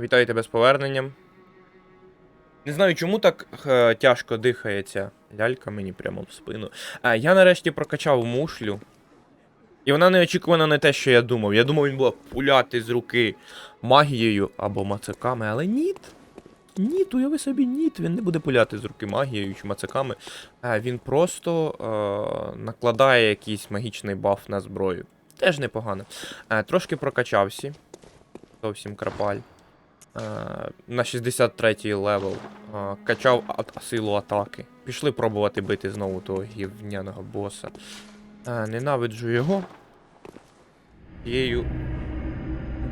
Вітаю тебе з поверненням. Не знаю, чому так е, тяжко дихається. Лялька мені прямо в спину. А, я нарешті прокачав мушлю. І вона неочікувано не те, що я думав. Я думав, він буде пуляти з руки магією або мацаками, але ніт. Ніт, уяви собі, ніт. Він не буде пуляти з руки магією чи мацаками. А, він просто е, накладає якийсь магічний баф на зброю. Теж непогано. Е, трошки прокачався. Зовсім крапаль. Е, на 63 й левел. Е, качав силу атаки. Пішли пробувати бити знову того гівняного боса. Е, ненавиджу його. Тією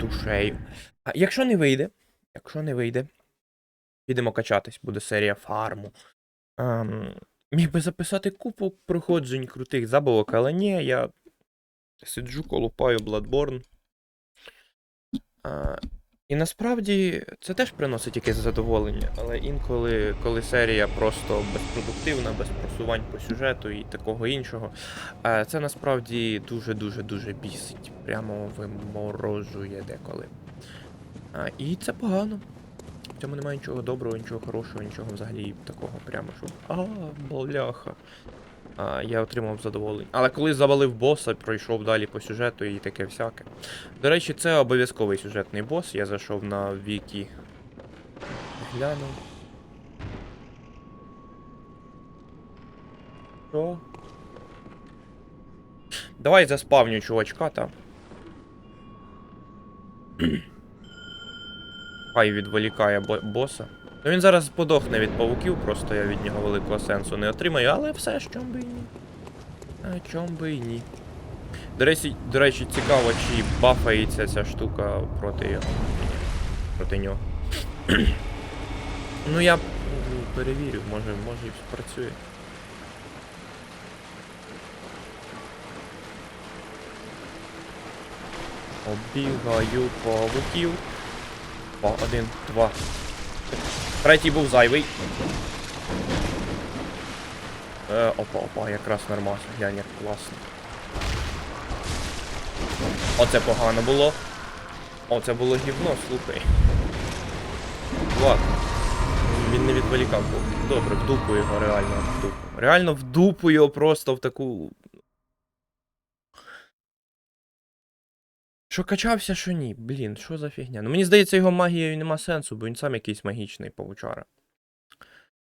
душею. А якщо не вийде, якщо не вийде, підемо качатись, буде серія фарму. Ем, міг би записати купу проходжень крутих забавок, але ні, я сиджу, колупаю Bloodborne. І насправді це теж приносить якесь задоволення, але інколи, коли серія просто безпродуктивна, без просувань по сюжету і такого іншого, це насправді дуже-дуже дуже бісить. Прямо виморожує деколи. І це погано. В цьому немає нічого доброго, нічого хорошого, нічого взагалі такого прямо, щоб. А, бляха. Я отримав задоволення. Але коли завалив боса, пройшов далі по сюжету і таке всяке. До речі, це обов'язковий сюжетний бос. Я зайшов на вікі. Глянув. Що? Давай заспавню чувачка там. Хай відволікає бо- боса. Ну він зараз подохне від павуків, просто я від нього великого сенсу не отримаю, але все, чом би і ні. А чом би і ні. До речі, до речі, цікаво, чи бафається ця штука проти його. Проти нього. ну я перевірю, може, може і спрацює. Оббігаю павуків. Один, два. Третій був зайвий. Е, опа, опа, якраз нормас. Глянь, як класно. Оце погано було. Оце було гівно, слухай. Ладно. Він не відволікав. Добре, в дупу його реально в дупу. Реально в дупу його просто в таку. Що качався, що ні. Блін, що за фігня? Ну мені здається, його магією нема сенсу, бо він сам якийсь магічний павучара.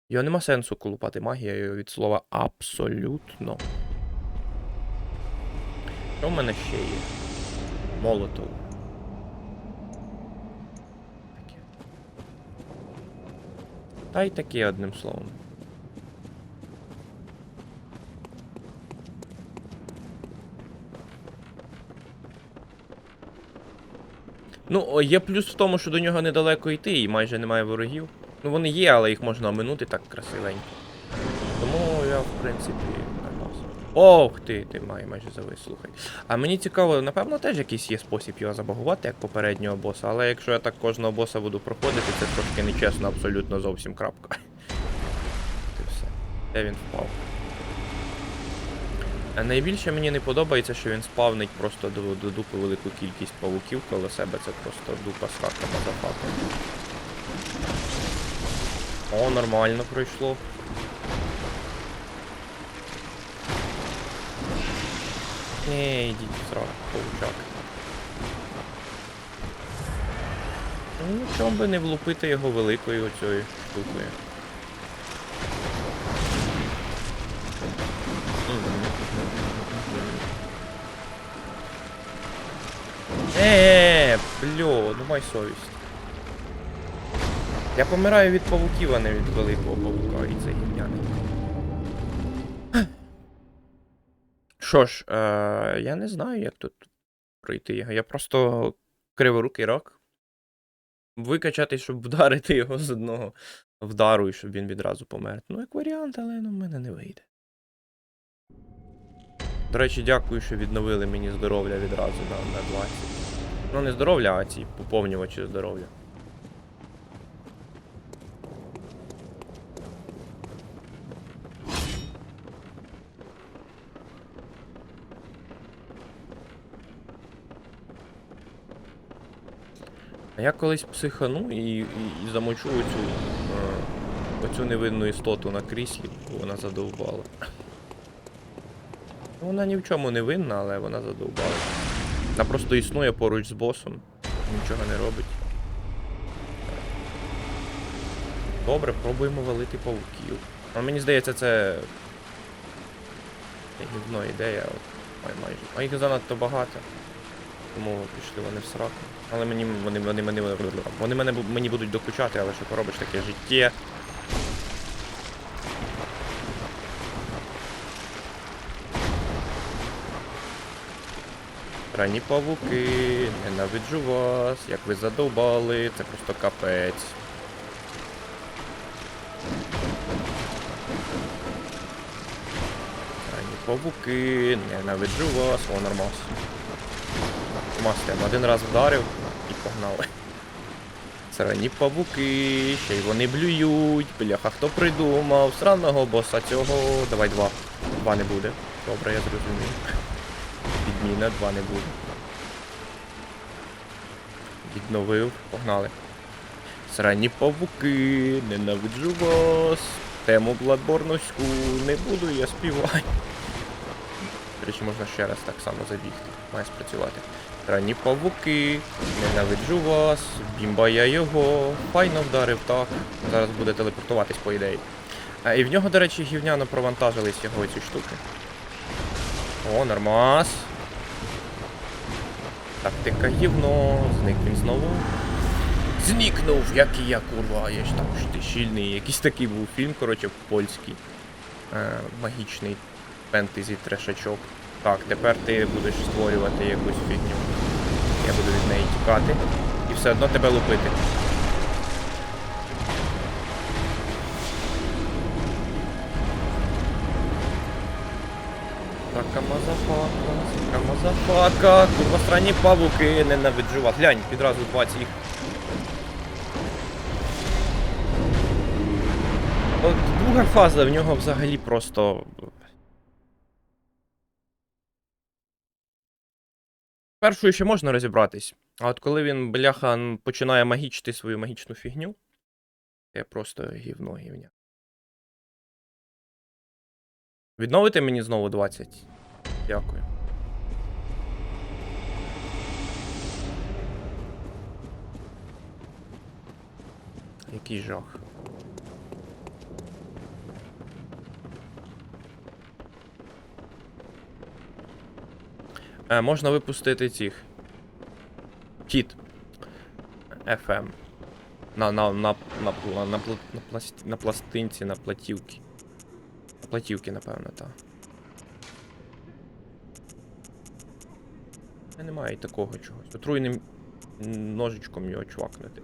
Його нема сенсу колупати магією від слова абсолютно. Що в мене ще є? Молотов. Та й таке одним словом. Ну, є плюс в тому, що до нього недалеко йти і майже немає ворогів. Ну вони є, але їх можна оминути так красивенько. Тому я, в принципі, нормас. Ох ти, ти має майже завис, слухай. А мені цікаво, напевно, теж якийсь є спосіб його забагувати, як попереднього боса, але якщо я так кожного боса буду проходити, це трошки нечесно, абсолютно зовсім крапка. Ти все. Де він впав? А найбільше мені не подобається, що він спавнить просто до, до дупи велику кількість павуків коло себе, це просто дупа з хака мазафака. О, нормально пройшло. Не, йдіть сраку, павучак. Ну, чому би не влупити його великою оцею штукою. Е, бльо, ну май совість. Я помираю від павуків, а не від великого павука, і це гівняний. Що ж, е, я не знаю, як тут пройти його. Я просто криворукий рак. Викачати, щоб вдарити його з одного вдару і щоб він відразу помер. Ну, як варіант, але ну, в мене не вийде. До речі, дякую, що відновили мені здоров'я відразу на, на 20. Ну, не здоров'я, а ці поповнювачі здоров'я. А я колись психану і, і, і замочу оцю, е, оцю невинну істоту на кріслі, бо вона задовбала. Ну, Вона ні в чому не винна, але вона задовбала. Вона просто існує поруч з босом, нічого не робить. Добре, пробуємо валити павуків. А мені здається, це. гівно ідея, от, майже. А їх занадто багато. Тому пішли вони в сраку. Але мені вони, вони, мене вони мене мені будуть докучати, але що поробиш таке життя. Ранні павуки, ненавиджу вас, як ви задовбали, це просто капець. Ранні павуки, ненавиджу вас, о, нормас. Мастем один раз вдарив і погнали. Срані павуки, ще й вони блюють. Бляха, хто придумав? Сраного боса цього. Давай два. Два не буде. Добре, я зрозумів. Відміна, два не буде. Відновив, погнали. Срані павуки, ненавиджу вас. Тему Бладборновську не буду я співати. До речі, можна ще раз так само забігти. Має спрацювати. Ранні павуки, ненавиджу вас, бімба я його, файно вдарив так. Зараз буде телепортуватись, по ідеї. А, і в нього, до речі, гівняно провантажились його ці штуки. О, нормас. Тактика гівно, зник він знову. Зникнув, як я, курва, я ж там ж ти щільний. Якийсь такий був фільм, коротше, польський. Е, магічний фентезі трешачок. Так, тепер ти будеш створювати якусь фігню. Я буду від неї тікати. І все одно тебе лупити. Мазафака, така мазафака, курва странні павуки, ненавиджу вас. Глянь, відразу 20 їх. Друга фаза в нього взагалі просто. Першою ще можна розібратись. А от коли він, бляха, починає магічити свою магічну фігню, це просто гівно гівня. Відновите мені знову 20. Дякую. Який жах. Е, можна випустити цих. Кіт. FM. На, на, на, на, пла- на, на, пласт- на пластинці, на платівки. На платівки, напевно, так. Немає і такого чогось. Отруйним ножичком його чвакнути.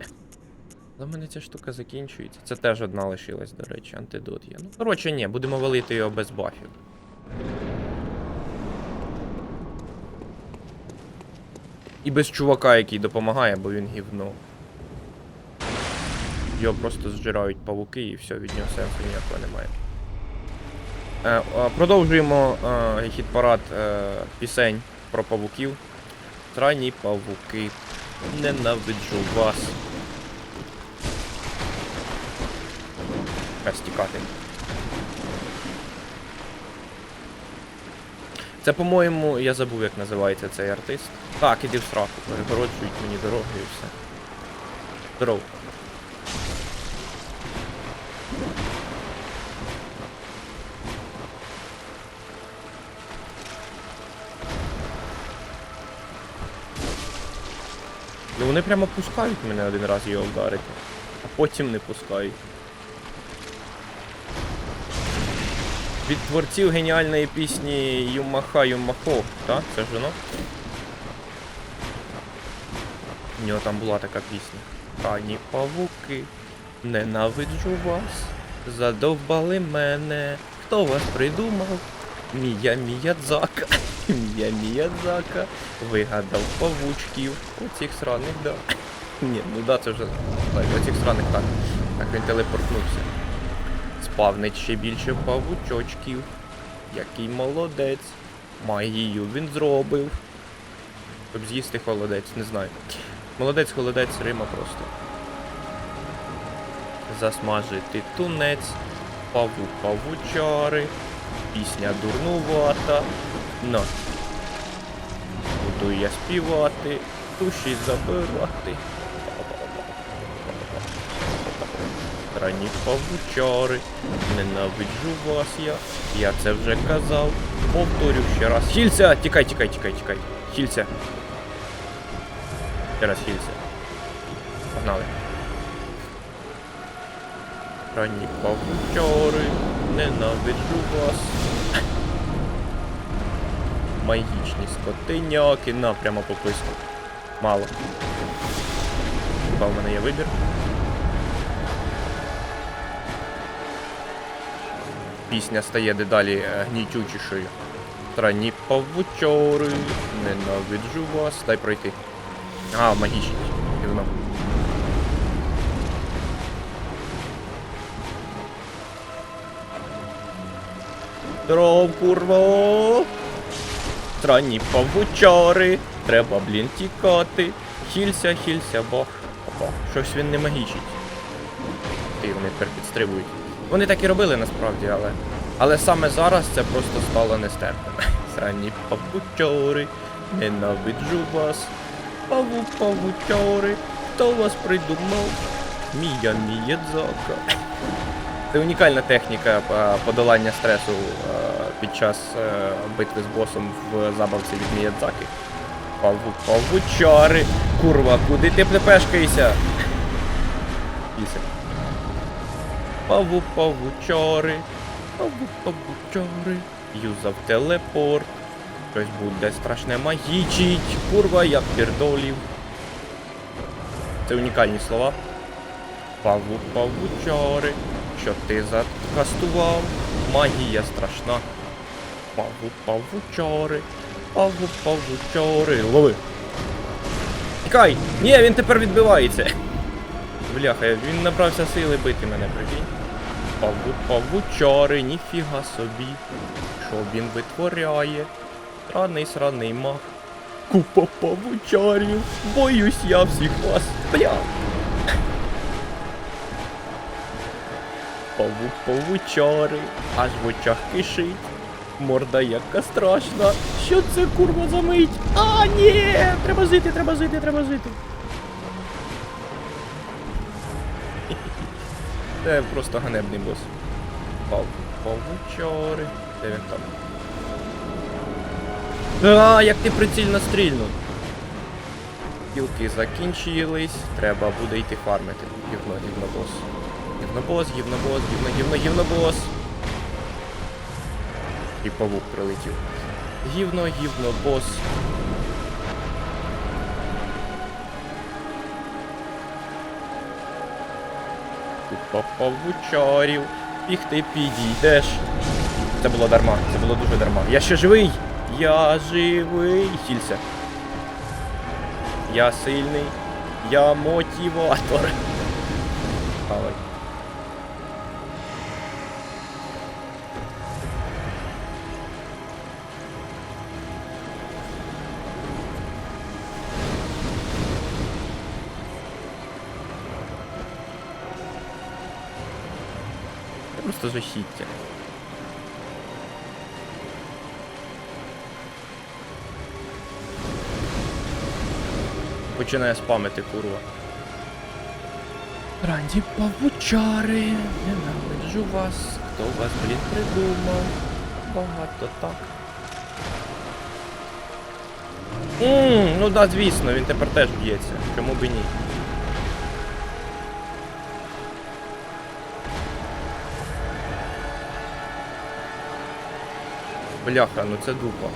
В мене ця штука закінчується. Це теж одна лишилась, до речі, антидот є. Ну, коротше, ні, будемо валити його без бафів. І без чувака, який допомагає, бо він гівно. Його просто зжирають павуки і все, від нього сенсу ніякого немає. Е, продовжуємо е, хіт-парад е, пісень про павуків. Странні павуки. Ненавиджу вас. Стікати. Це, по-моєму, я забув, як називається цей артист. Так, іди в страху, перегороджують мені дороги і все. Здоров. Вони прямо пускають мене один раз його вдарити, а потім не пускають. Від творців геніальної пісні Юмаха Юмахо, так? Це ж воно? У нього там була така пісня. Пані павуки, ненавиджу вас, задовбали мене. Хто вас придумав? Мія Міядзака. Мія Міядзака вигадав павучків. Оцих сраних, да. Ні, ну да, це вже. Оцих сраних так. Так він телепортнувся. Спавнить ще більше павучочків. Який молодець. Магію він зробив. Щоб з'їсти холодець, не знаю. Молодець, холодець, Рима просто. Засмажити тунець, павук павучари, пісня дурнувата. Но. Буду я співати, душі забирати. Ранні павучари, ненавиджу вас я. Я це вже казав. Повторю ще раз. Хільця! Тікай, тікай, тікай, тікай. Хільця. Ще раз хільця. Погнали. Ранні павучари, ненавиджу вас. Магічні скотиняки. На, прямо по. Мало. Хіба в мене є вибір? Пісня стає дедалі е, гнітючішою. Странні павучори, ненавиджу вас. Дай пройти. А, магічні. Гівно. Дров, курво! Странні павучари, треба, блін, тікати. Хілься, хілься, бах. Опа, щось він не магічить. Ти вони тепер підстрибують. Вони так і робили насправді, але. Але саме зараз це просто стало нестерпним. Срані павучори, ненавиджу вас. Паву павучори, хто вас придумав? Мія Мієдзака. Це унікальна техніка подолання стресу під час е, битви з босом в забавці від Міядзаки. Паву павучари. Курва, куди ти плепешкаєшся? Пісень. Паву павучари. Паву павучари. Юзав телепорт. Щось буде страшне магічить. Курва, як пірдолів. Це унікальні слова. Паву павучари. Що ти закастував? Магія страшна. Паву павучари. Паву павучари. Лови. Тікай! Ні, він тепер відбивається. Бляха, він набрався сили бити мене, прикинь. Паву павучари, ніфіга собі. Що він витворяє? Сраний сраний мах. Купа павучарів. Боюсь я всіх вас. Бля. Паву павучари, аж в очах кишить. Морда яка страшна. Що це курва за мить? А, ні! Треба жити, треба жити, треба жити. Це просто ганебний бос. Пав, павучари. Де він там? А, як ти прицільно стрільнув. Кілки закінчились, треба буде йти фармити. Гівно, гівно бос. Гівнобос, гівнобос, гівно, гівно, гівнобос. І павук прилетів. Гівно, гівно, бос. Купа павучарів. Їх ти підійдеш. Це було дарма, це було дуже дарма. Я ще живий! Я живий! Хілься. Я сильний. Я мотиватор. Давай. Просто жахіття. Починає спамити курва. Ранді павучари, ненавиджу вас. Хто вас, блін, придумав? Багато так. Ммм, ну да, звісно, він тепер теж б'ється. Чому б і ні? Бляха, ну це дупа.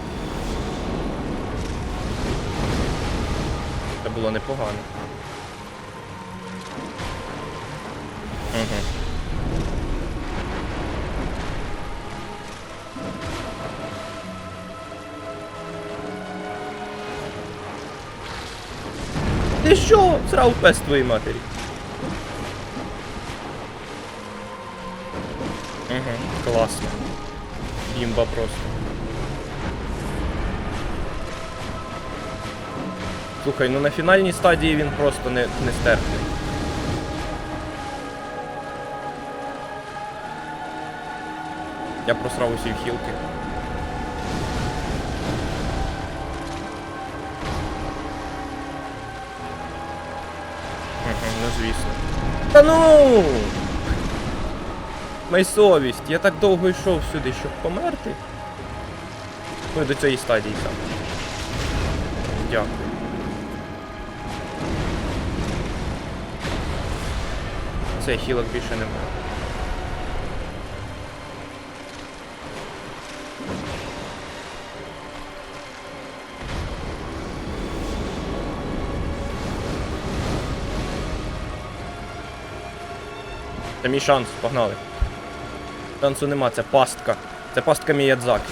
Це було непогано. Угу. Ти що? Срав пес твоїй матері. Угу, класно. Бімба просто. Слухай, ну на фінальній стадії він просто не, не стерпний. Я просрав усі хілки. Мгм, Ну звісно. Та ну! Май совість, я так довго йшов сюди, щоб померти. Ну до цієї стадії саме. Дякую. Все, хілок більше немає. Це мій шанс, погнали. Шансу нема, це пастка. Це пастка Міядзаки.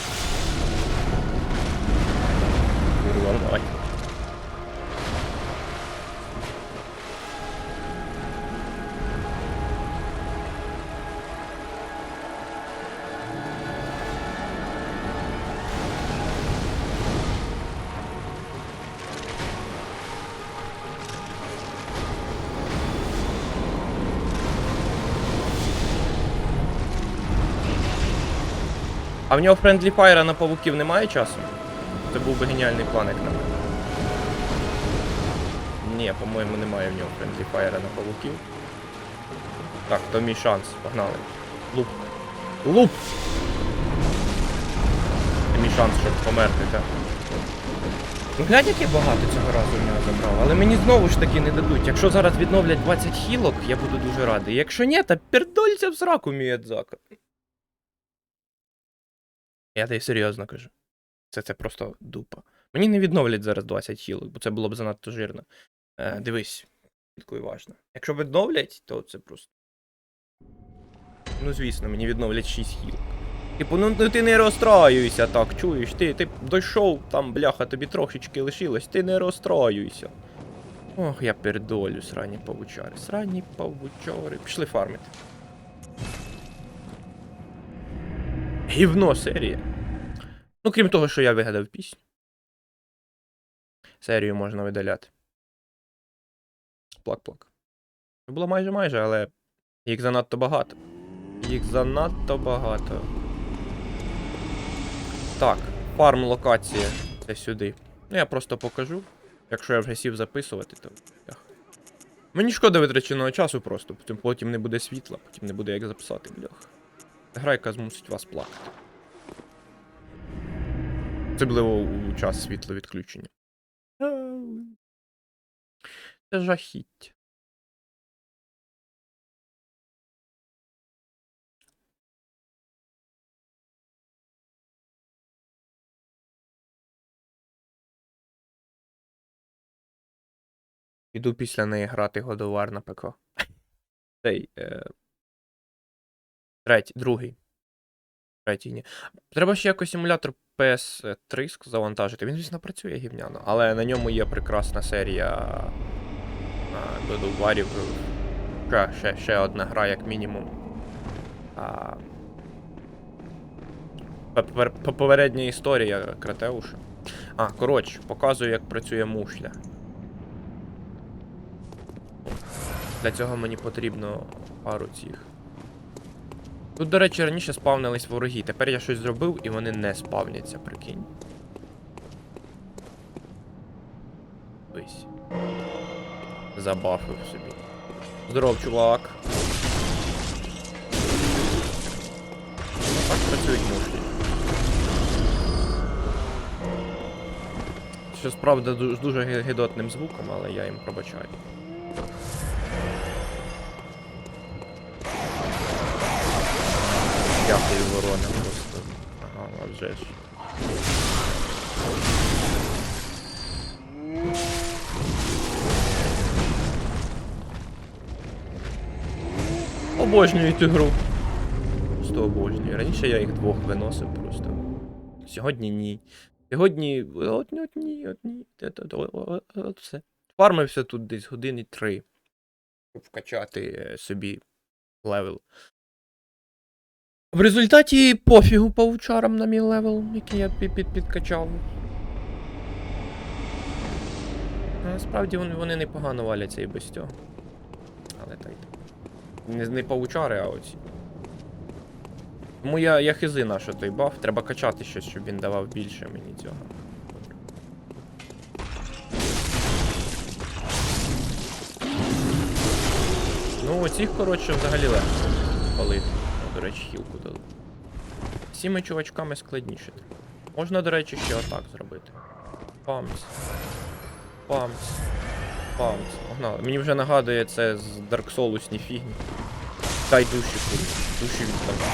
А в нього френдлі файра на павуків немає часу? Це був би геніальний план, як на мене. Ні, по-моєму, немає в нього френдлі файра на павуків. Так, то мій шанс, погнали. Луп. Луп! Це мій шанс, щоб померти, так. Ну глянь, як я багато цього разу в нього забрав, але мені знову ж таки не дадуть. Якщо зараз відновлять 20 хілок, я буду дуже радий. Якщо ні, то пердольця в сраку Міядзака. Я тобі серйозно кажу. Це, це просто дупа. Мені не відновлять зараз 20 хілок, бо це було б занадто жирно. Е, дивись, слідкуй уважно. Якщо відновлять, то це просто. Ну, звісно, мені відновлять 6 хілок. Типу, ну ну ти не розстраюйся так, чуєш? Ти, ти дійшов, там, бляха, тобі трошечки лишилось, ти не розстраюйся. Ох, я передолю, срані павучари. Срані павучари. Пішли фармити. Гівно серія. Ну, крім того, що я вигадав пісню. Серію можна видаляти. Плак-плак. Було майже майже, але їх занадто багато. Їх занадто багато. Так, фарм локація. Це сюди. Ну, я просто покажу. Якщо я вже сів записувати, то. Мені шкода витраченого часу просто, потім- не буде світла, потім не буде як записати, блях. Гра, яка змусить вас плакати. Особливо у час світловідключення. Це жахіття. Іду після неї грати годовар на ПК. Цей. Е... Третій, другий. Третій, ні. Треба ще якось емулятор PS3 завантажити. Він, звісно, працює гівняно, але на ньому є прекрасна серія годоварів. Ще, ще, ще одна гра, як мінімум. А... Попередня історія Кратеуша. А, коротше, показую, як працює мушля. Для цього мені потрібно пару цих. Тут, до речі, раніше спавнились вороги. Тепер я щось зробив і вони не спавняться, прикинь. Ось. Забафив собі. Здоров, чувак. Так працюють мушлі. Щось, правда, з дуже ги- гидотним звуком, але я їм пробачаю. Дякую, ворона, просто. Ага, вже ж. Обожнюю цю гру. Просто обожнюю. Раніше я їх двох виносив просто. Сьогодні ні. Сьогодні. От, ні, от ні. От, от, от все. Фармився тут десь години три. Щоб вкачати е, собі левел. В результаті пофігу павучарам на мій левел, який я під, під, підкачав. Насправді вони, вони непогано валяться і без цього. Але так. Не, не паучари, а оці. Тому я, я хизи на що той баф. Треба качати щось, щоб він давав більше мені цього. Ну, оцих, коротше, взагалі легко палити. Речі, хілку дали. З чувачками складніше. Можна, до речі, ще отак зробити. Памс. Памс. Памс. Погнали. Мені вже нагадує це з Dark Souls фігні. Дай душі курю. Душі віддавай.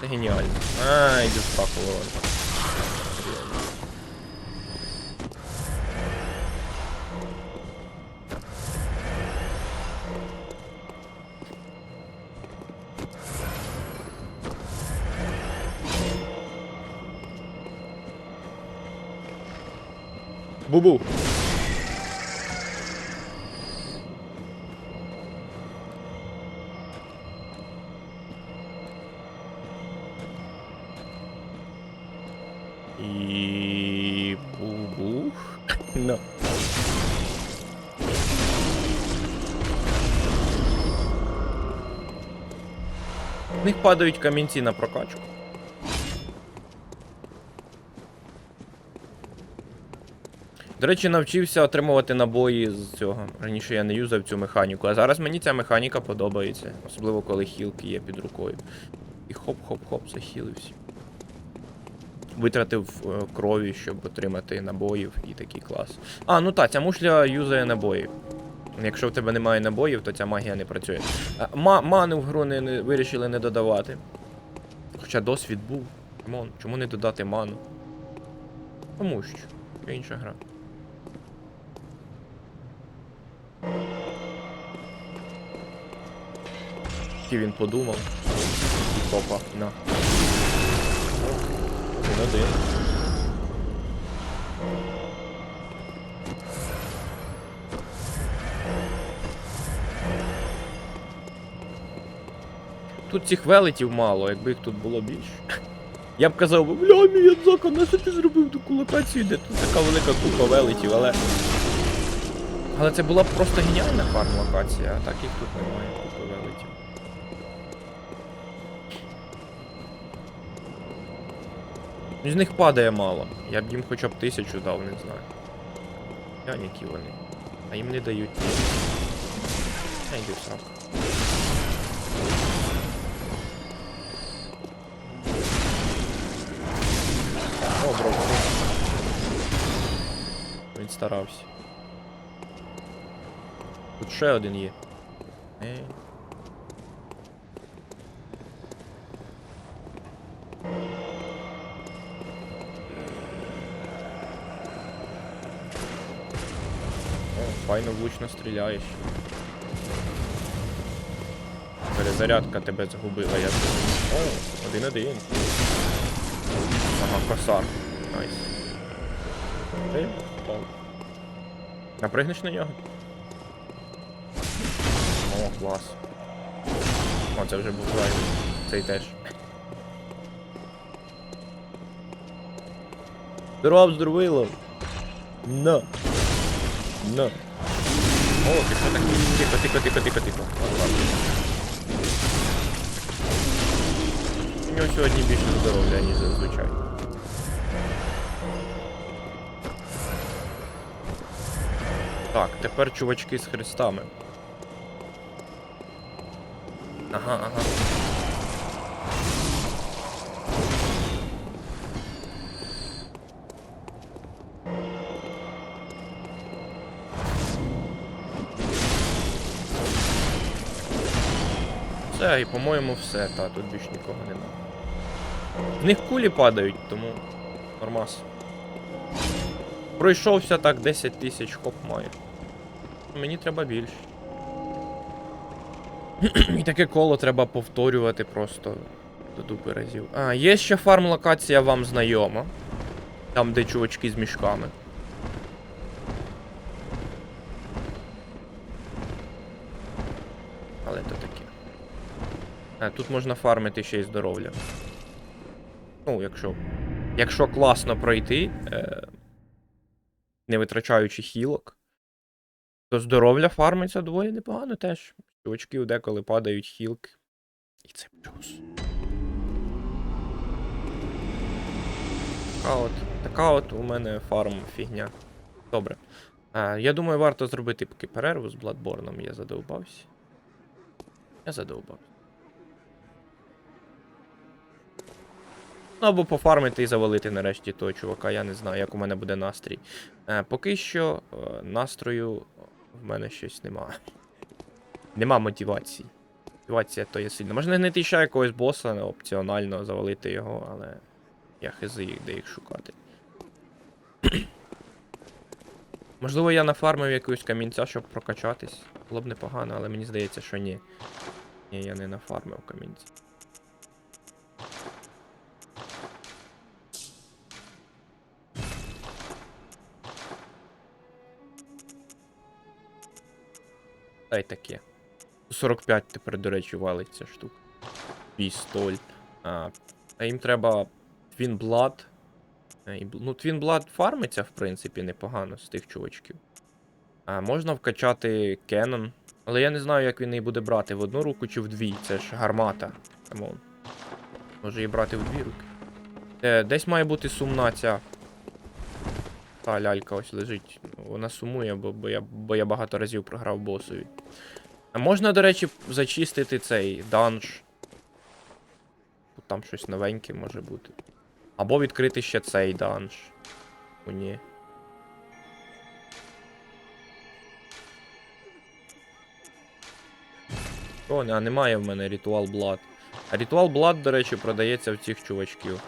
Це геніально. А, іди в Бубу. І. В них падають камінці на прокачку. До речі, навчився отримувати набої з цього. Раніше я не юзав цю механіку, а зараз мені ця механіка подобається. Особливо коли хілки є під рукою. І хоп-хоп-хоп, захілився. Витратив е, крові, щоб отримати набоїв і такий клас. А, ну так, ця мушля юзає набої. Якщо в тебе немає набоїв, то ця магія не працює. А, Ма ману в гру не, не вирішили не додавати. Хоча досвід був. Чому, чому не додати ману? Тому що. Інша гра. Тільки він подумав. І попа, на. Один один. Тут цих велетів мало, якби їх тут було більше. Я б казав, бля, Міядзака, на що ти зробив таку локацію, де тут така велика купа велетів, але. Але це була б просто геніальна фарм локація, а так їх тут немає, купи велетів. З них падає мало. Я б їм хоча б тисячу дав, не знаю. Глянь, які вони. А їм не дають. Я йду сраку. О, бро. Він старався. Тут ще один є. Ей. О, файно влучно стріляєш. Перезарядка тебе загубила, я. О, один-один. Ага, косар. Найс. Ти. Напригнеш на нього? О, клас. О, це вже був лайв. Цей теж. Здоров, здоровило. На. На. О, ти що так? Тихо, тихо, тихо, тихо, тихо. Ладно, ладно. У нього сьогодні більше здоров'я, ніж зазвичай. Так, тепер чувачки з хрестами. Ага, ага. Все, і по-моєму все, та тут більш нікого нема. В них кулі падають, тому нормас. Пройшовся так 10 тисяч хоп маю. Мені треба більше. І таке коло треба повторювати просто до дупи разів. А, є ще фарм локація вам знайома. Там, де чувачки з мішками. Але то таке. Е, Тут можна фармити ще й здоров'я. Ну, якщо. Якщо класно пройти, е, не витрачаючи хілок, то здоров'я фармиться доволі непогано теж. Чувачків деколи падають хілки. І це плюс. Така от, така от у мене фарм фігня. Добре. Е, я думаю, варто зробити поки перерву з Бладборном. Я задовбався. Я задовбався. Ну, або пофармити і завалити нарешті того чувака, я не знаю, як у мене буде настрій. Е, поки що е, настрою в мене щось немає. Нема мотивації. Мотивація то є сильна. Можна знайти ще якогось боса опціонально завалити його, але я хизи, де їх шукати. Можливо, я нафармив якогось камінця, щоб прокачатись. Було б непогано, але мені здається, що ні. Ні, я не нафармив камінця. Та таке. 45 тепер, до речі, валить ця штука. Пістоль. А, а їм треба Twin Blood. Е, Ну, Twin Blood фармиться, в принципі, непогано з тих чувачків. А, можна вкачати Canon. Але я не знаю, як він її буде брати в одну руку чи в дві. Це ж гармата. Камон. Може її брати в дві руки. Е, десь має бути сумна ця. Та лялька ось лежить. Вона сумує, бо, бо, я, бо я багато разів програв босові. А можна, до речі, зачистити цей данж. Тут там щось новеньке може бути. Або відкрити ще цей данж. О, ні. О, а немає в мене ритуал Blood. А ритуал Blood, до речі, продається в цих чувачків.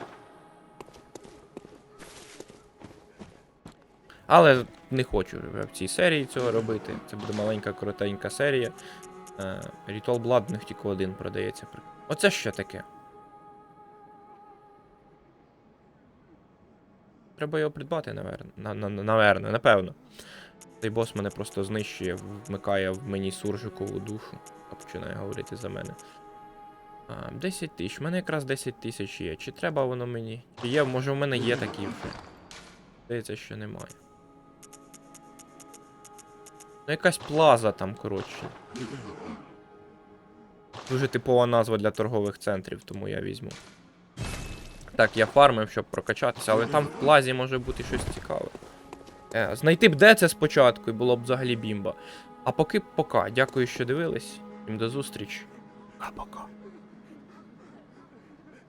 Але не хочу в цій серії цього робити. Це буде маленька коротенька серія. Е, Ritual Blood в них тільки один продається. Оце що таке? Треба його придбати, наверно. На, на, на- наверно, напевно. Цей бос мене просто знищує, вмикає в мені суржикову душу. Та починає говорити за мене. А, 10 тисяч. У мене якраз 10 тисяч є. Чи треба воно мені? Чи є, може в мене є такі вже. Здається, що немає. Ну, якась плаза там, коротше. Дуже типова назва для торгових центрів, тому я візьму. Так, я фармив, щоб прокачатися, але там в плазі може бути щось цікаве. Е, знайти б де це спочатку, і було б взагалі бімба. А поки пока. Дякую, що дивились. Всім до зустрічі. Пока-пока.